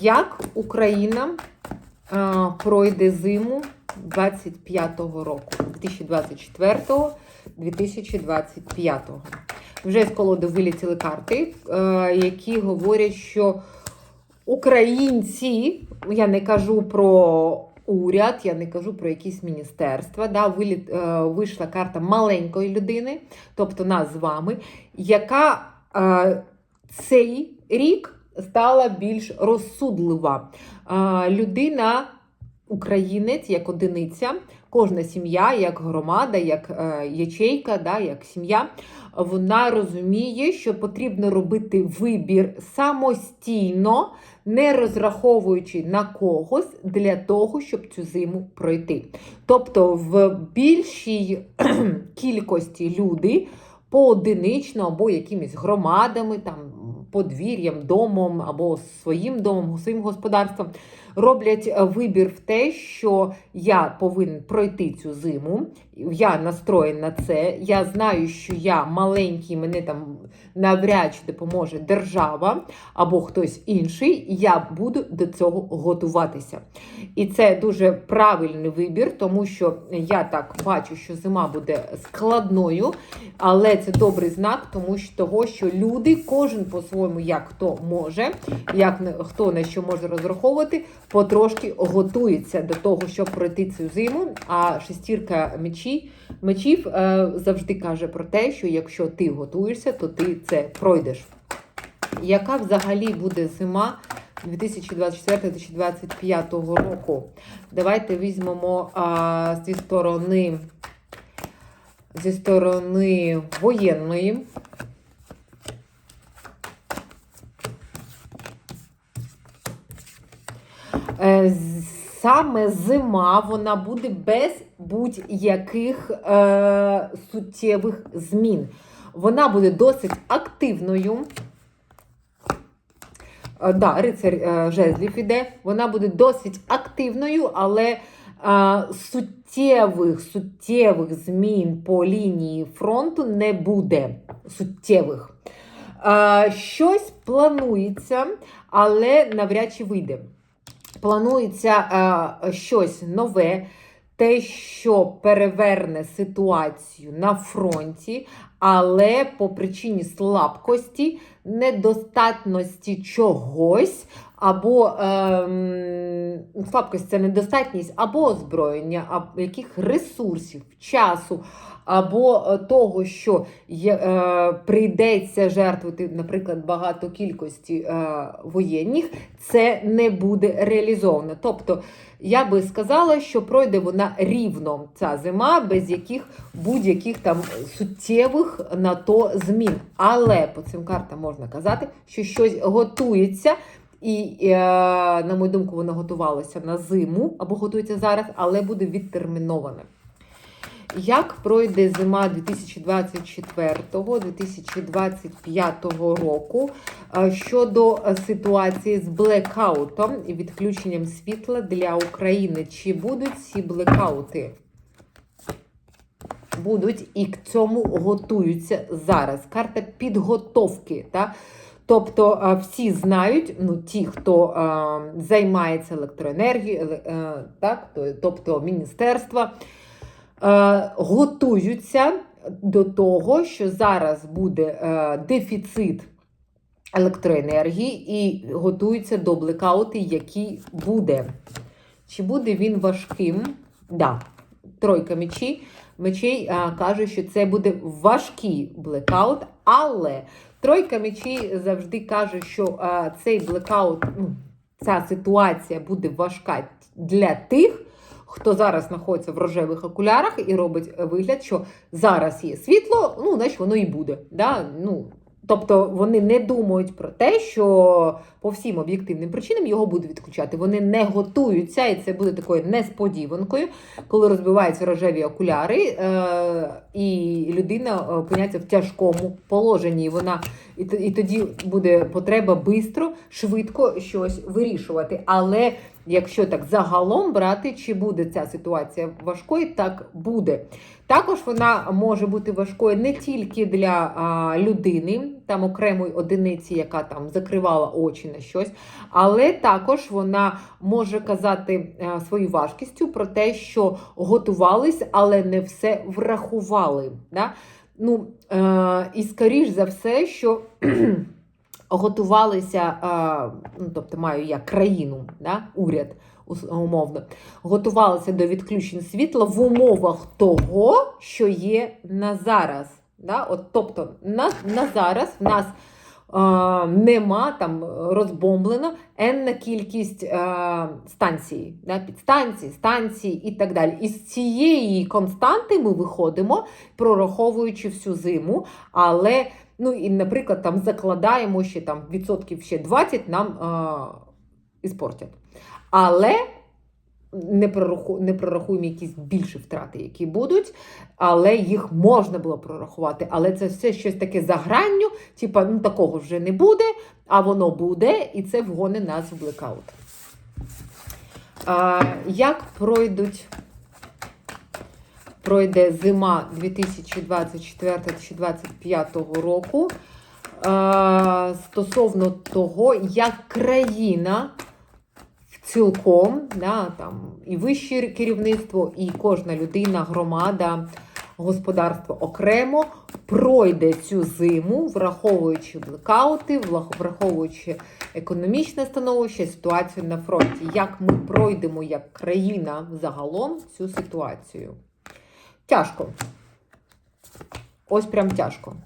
Як Україна е, пройде зиму 25-го року, 2024-2025. Вже з колоди вилітіли карти, е, які говорять, що українці, я не кажу про уряд, я не кажу про якісь міністерства. Да, виліт, е, вийшла карта маленької людини, тобто нас з вами, яка е, цей рік стала більш розсудлива. Людина, українець, як одиниця, кожна сім'я, як громада, як е, ячейка, як сім'я, вона розуміє, що потрібно робити вибір самостійно, не розраховуючи на когось для того, щоб цю зиму пройти. Тобто, в більшій кількості люди поодинично або якимись громадами, там подвір'ям, домом або своїм домом, своїм господарством роблять е, вибір в те, що я повинен пройти цю зиму. Я настроєн на це. Я знаю, що я маленький, мене там навряд чи допоможе держава або хтось інший. Я буду до цього готуватися. І це дуже правильний вибір, тому що я так бачу, що зима буде складною, але це добрий знак, тому що того, що люди, кожен по-своєму, як хто може, як хто на що може розраховувати, потрошки готується до того, щоб пройти цю зиму. А шестірка мечі, мечів е, завжди каже про те, що якщо ти готуєшся, то ти це пройдеш. Яка взагалі буде зима 2024-2025 року? Давайте візьмемо а, зі сторони зі сторони воєнної. Е, з- Саме зима вона буде без будь-яких е, суттєвих змін. Вона буде досить активною. Е, Да, рицар е, жезлів іде. Вона буде досить активною, але е, суттєвих, суттєвих змін по лінії фронту не буде. Суттєвих. Е, щось планується, але навряд чи вийде. Планується е, щось нове, те, що переверне ситуацію на фронті, але по причині слабкості, недостатності чогось, або ем, слабкість це недостатність або озброєння, або яких ресурсів, часу, або е, того, що є, е, прийдеться жертвувати, наприклад, багато кількості е, воєнних, це не буде реалізовано. Тобто, я би сказала, що пройде вона рівно ця зима, без яких будь-яких там суттєвих на то змін. Але по цим картам можна казати, що щось готується. І, е, на мою думку, воно готувалося на зиму або готується зараз, але буде відтерміноване. Як пройде зима 2024-2025 року е, щодо ситуації з блекаутом і відключенням світла для України? Чи будуть ці блекаути? Будуть і к цьому готуються зараз. Карта підготовки. Та? Тобто е, всі знають, ну ті, хто е, займається електроенергією, так, тобто міністерства, готуються до того, що зараз буде е, дефіцит електроенергії і готуються до блекауту, який буде. Чи буде він важким? Да. Тройка мечі. Мечей а, каже, що це буде важкий блекаут, але тройка мечей завжди каже, що цей блекаут, ну, ця ситуація буде важка для тих, хто зараз знаходиться в рожевих окулярах і робить вигляд, що зараз є світло, ну, значить воно і буде. Да? Ну, тобто вони не думають про те, що по всім об'єктивним причинам його будуть відключати. Вони не готуються, і це буде такою несподіванкою, коли розбиваються рожеві окуляри, е- і людина е, опиняється в тяжкому положенні. І вона і, і тоді буде потреба швидко, швидко щось вирішувати. Але якщо так загалом брати, чи буде ця ситуація важкою, так буде. Також вона може бути важкою не тільки для а, людини, там окремої одиниці, яка там закривала очі на щось, але також вона може казати а, свою важкістю про те, що готувались, але не все врахували. Да? Ну, е, і скоріш за все, що готувалися, е, ну, тобто маю я країну, да, уряд умовно, готувалися до відключень світла в умовах того, що є на зараз. Да? От, тобто на, на зараз в нас е, нема там розбомблено енна кількість е, станцій, да? підстанцій, станцій і так далі. І з цієї константи ми виходимо, прораховуючи всю зиму, але Ну і, наприклад, там закладаємо ще там відсотків ще 20 нам е, іспортять. Але не, прораху, не прорахуємо якісь більші втрати, які будуть, але їх можна було прорахувати. Але це все щось таке за гранню, типа ну такого вже не буде, а воно буде, і це вгони нас в блекаут. А, як пройдуть пройде зима 2024-2025 року е, стосовно того, як країна цілком, да, там, і вище керівництво, і кожна людина, громада, господарство окремо пройде цю зиму, враховуючи блекаути, враховуючи економічне становище, ситуацію на фронті. Як ми пройдемо як країна загалом цю ситуацію? Тяжко. Ось прям тяжко.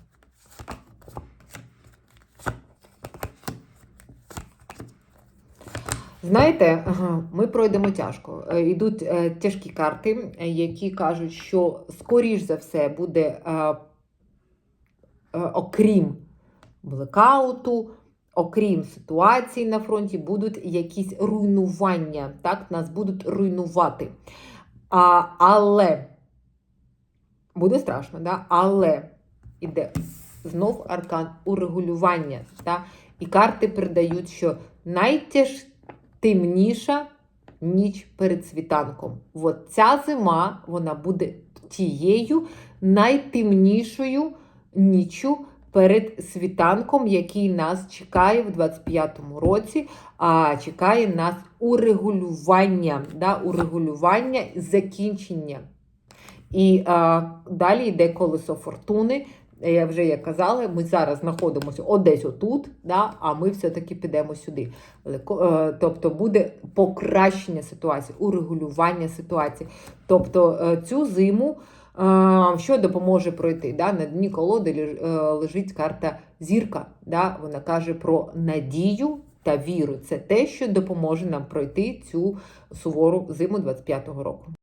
Знаєте, ми пройдемо тяжко. Е, Йдуть е, тяжкі карти, е, які кажуть, що скоріш за все буде, окрім блекауту, окрім ситуації на фронті, будуть якісь руйнування. Так, нас будуть руйнувати. Але буде страшно, да? але іде знов аркан урегулювання. Да? І карти передають, що найтемніша ніч перед світанком. От ця зима вона буде тією найтемнішою ніччю перед світанком, який нас чекає в 25-му році, а чекає нас урегулювання, да? урегулювання закінчення. І а, далі йде колесо фортуни. Я вже як казала, ми зараз знаходимося одесь отут, да, а ми все-таки підемо сюди. Е, Тобто буде покращення ситуації, урегулювання ситуації. Тобто е, цю зиму, е, що допоможе пройти? Да? На дні колоди леж- лежить карта зірка. Да? Вона каже про надію та віру. Це те, що допоможе нам пройти цю сувору зиму 25-го року.